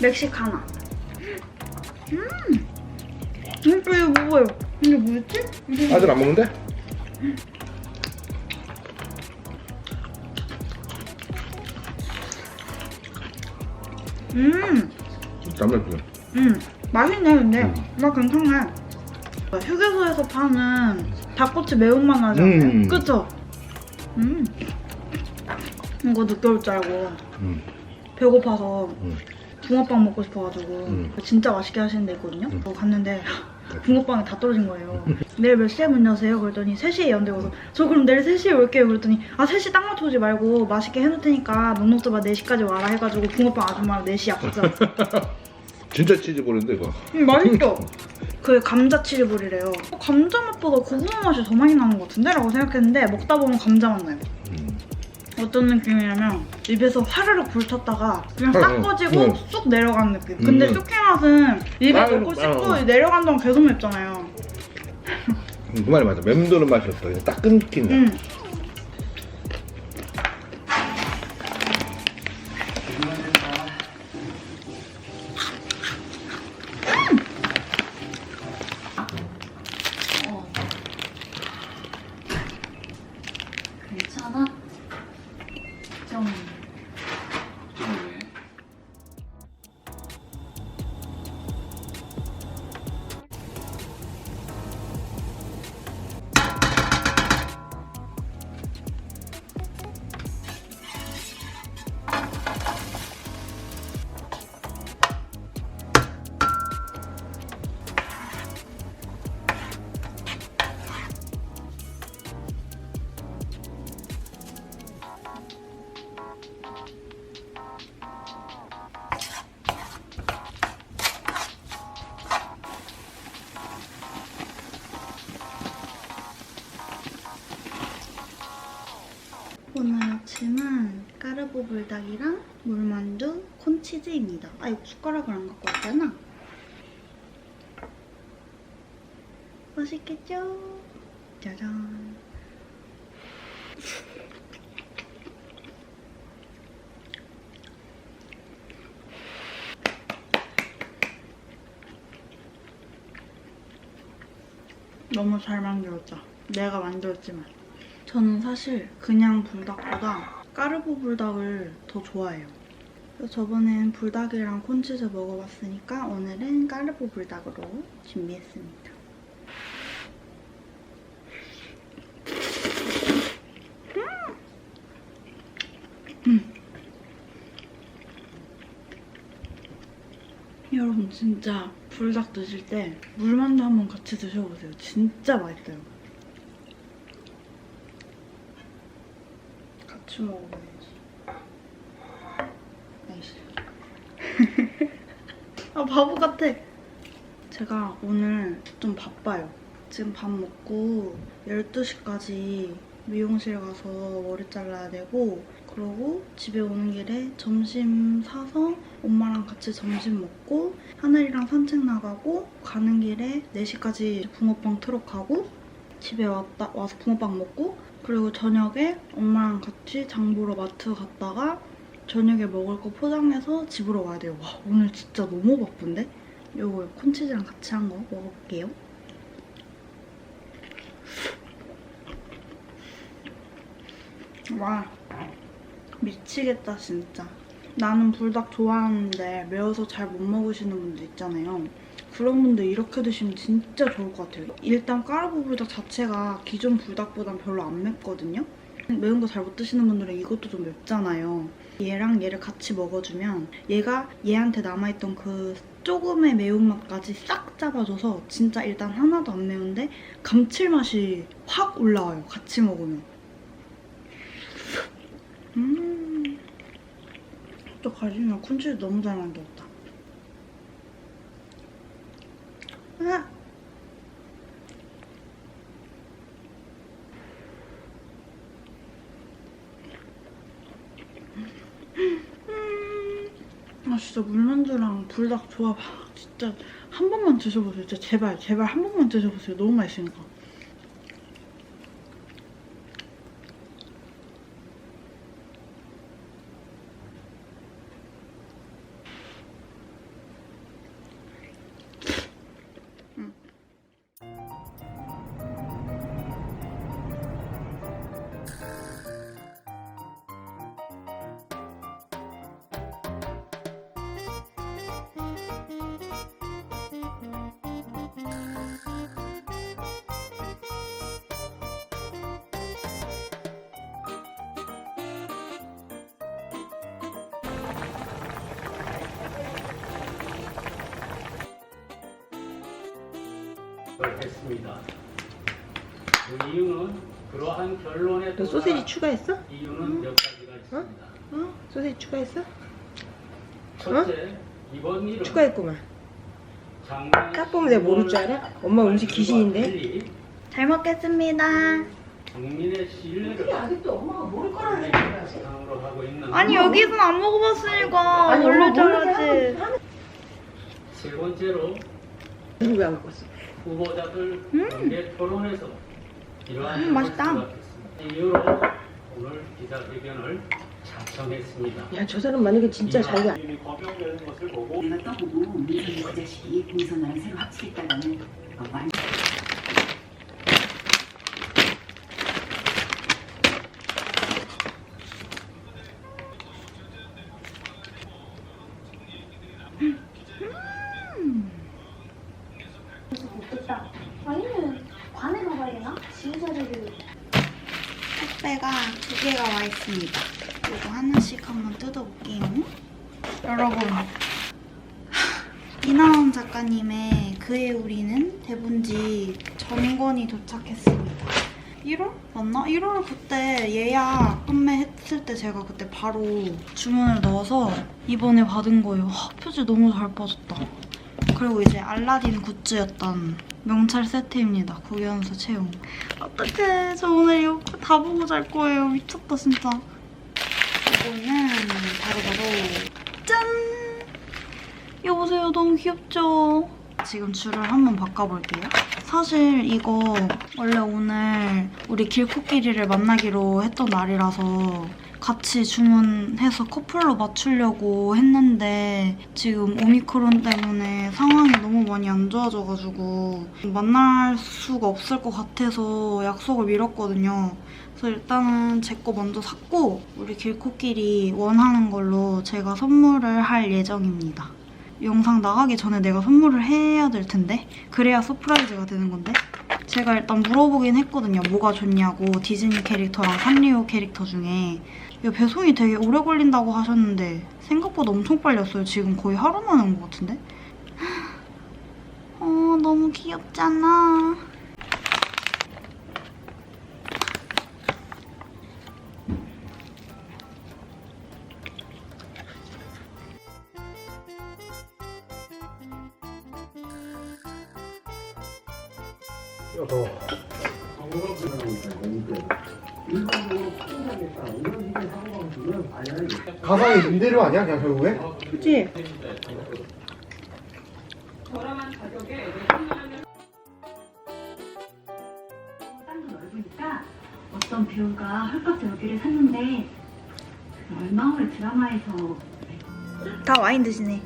멕시카나. 음. 이거 이거 뭐예요? 이게 뭐였지? 이게 아들 안 먹는데? 음. 담배 피 음. 맛있네 근데. 음. 맛 괜찮네. 휴게소에서 파는 닭꼬치 매운맛 나지 않아요? 음. 그쵸? 음. 이거 늦게 올 줄 알고 음. 배고파서 음. 붕어빵 먹고 싶어가지고 음. 진짜 맛있게 하시는 데 있거든요. 음. 어, 갔는데 붕어빵이 다 떨어진 거예요. 내일 몇 시에 문 여세요? 그랬더니 3시에 연대 고서 저 그럼 내일 3시에 올게요. 그랬더니 아 3시 딱 맞춰 오지 말고 맛있게 해놓을 테니까 넉넉도바 4시까지 와라 해가지고 붕어빵 아줌마랑 4시 약속 잡았어. 진짜 치즈볼인데 이거 음, 맛있죠? 그게 감자 치즈볼이래요. 어, 감자 맛보다 고구마 맛이 더 많이 나는 것 같은데? 라고 생각했는데 먹다 보면 감자 맛 나요. 음. 어떤 느낌이냐면 입에서 화르륵 불탔다가 그냥 응, 싹 응, 꺼지고 응. 쑥 내려가는 느낌. 근데 음. 쑥회 맛은 입에 아유, 넣고 씹고 아유. 내려간 동안 계속 맵잖아요. 음, 그 말이 맞아 맴도는 맛이 없어 그냥 딱 끊긴다 음. 오늘 아침은 까르보 불닭이랑 물만두, 콘치즈입니다. 아 이거 숟가락을 안 갖고 왔잖아. 맛있겠죠? 짜잔. 너무 잘 만들었다. 내가 만들었지만. 저는 사실 그냥 불닭보다 까르보 불닭을 더 좋아해요. 저번엔 불닭이랑 콘치즈 먹어봤으니까 오늘은 까르보 불닭으로 준비했습니다. 음. 여러분 진짜 불닭 드실 때 물만두 한번 같이 드셔보세요. 진짜 맛있어요. 같이 먹어봐야지. 아이씨. 아, 바보 같아. 제가 오늘 좀 바빠요. 지금 밥 먹고 12시까지 미용실 가서 머리 잘라야 되고 그러고 집에 오는 길에 점심 사서 엄마랑 같이 점심 먹고 하늘이랑 산책 나가고 가는 길에 4시까지 붕어빵 트럭 가고 집에 왔다 와서 붕어빵 먹고 그리고 저녁에 엄마랑 같이 장 보러 마트 갔다가 저녁에 먹을 거 포장해서 집으로 와야 돼요. 와 오늘 진짜 너무 바쁜데? 요거 콘치즈랑 같이 한 거 먹어볼게요. 와 미치겠다 진짜. 나는 불닭 좋아하는데 매워서 잘 못 먹으시는 분들 있잖아요. 분들 이렇게 드시면 진짜 좋을 것 같아요. 일단 까르보 불닭 자체가 기존 불닭보단 별로 안 맵거든요. 매운 거 잘 못 드시는 분들은 이것도 좀 맵잖아요. 얘랑 얘를 같이 먹어주면 얘가 얘한테 남아있던 그 조금의 매운맛까지 싹 잡아줘서 진짜 일단 하나도 안 매운데 감칠맛이 확 올라와요. 같이 먹으면. 음. 또 가지면 콘치즈 너무 잘 만들었다. 아! 아 진짜 물만두랑 불닭 조합 아, 진짜 한 번만 드셔보세요. 진짜 제발 제발 한 번만 드셔보세요. 너무 맛있으니까. 했습니다. 그 이유는 그러한 결론에 너 소세지 추가했어? 이유는 몇 가지가 있습니다. 어? 소세지 추가했어? 첫째, 이번 일은 추가했구만. 딱 보면 내가 모를 줄 알아? 엄마 음식 귀신인데? 잘 먹겠습니다. 국민의 신뢰를 아직도 엄마가 모를 바탕으로 하고 있는 아니 여기서는 안 먹어봤으니까 아니, 원래 잘하지. 세 번째로 누구 안 먹었어? 후보자들 공개 토론에서 이러한 음, 맛있다. 이유로 오늘 기자회견을 자청했습니다. 야, 저 사람 만약에 진짜 자기가 내가 떠보고 민선이 그 자식이 공선을 새로 합치겠다는 어, 지우자리를 택배가 두 개가 와 있습니다. 이거 하나씩 한번 뜯어볼게요. 여러분, 이나원 작가님의 그의 우리는 대본지 전권이 도착했습니다. 1월? 맞나? 1월 그때 예약 판매했을 때 제가 그때 바로 주문을 넣어서 이번에 받은 거예요. 하, 표지 너무 잘 빠졌다. 그리고 이제 알라딘 굿즈였던 명찰 세트입니다. 구연수 채용. 어떡해. 저 오늘 이거 다 보고 잘 거예요. 미쳤다, 진짜. 이거는 바로바로 짠! 이거 보세요. 너무 귀엽죠? 지금 줄을 한번 바꿔볼게요. 사실 이거 원래 오늘 우리 길코끼리를 만나기로 했던 날이라서 같이 주문해서 커플로 맞추려고 했는데 지금 오미크론 때문에 상황이 너무 많이 안 좋아져가지고 만날 수가 없을 것 같아서 약속을 미뤘거든요. 그래서 일단은 제 거 먼저 샀고 우리 길코끼리 원하는 걸로 제가 선물을 할 예정입니다. 영상 나가기 전에 내가 선물을 해야 될 텐데 그래야 서프라이즈가 되는 건데 제가 일단 물어보긴 했거든요. 뭐가 좋냐고 디즈니 캐릭터랑 산리오 캐릭터 중에 야, 배송이 되게 오래 걸린다고 하셨는데 생각보다 엄청 빨리 왔어요. 지금 거의 하루 만에 온 것 같은데? 어 너무 귀엽잖아. 가상이 임대료 아니야 그냥 결국에? 그치? 땅도 넓으니까 어떤 배우가 헐값에 여기를 샀는데 얼마 후에 드라마에서 다 와인 드시네.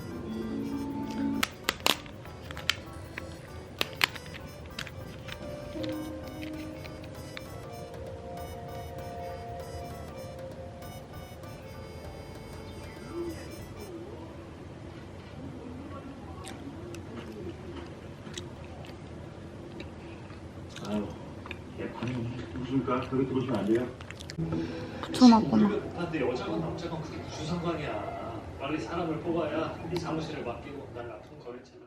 무슨가 그렇게 보시면 안 돼요? 붙여놨구나. 근데 여자건 남자건 그게 무슨 상관이야. 빨리 사람을 뽑아야 네 사무실을 맡기고 날 아픈 거래처를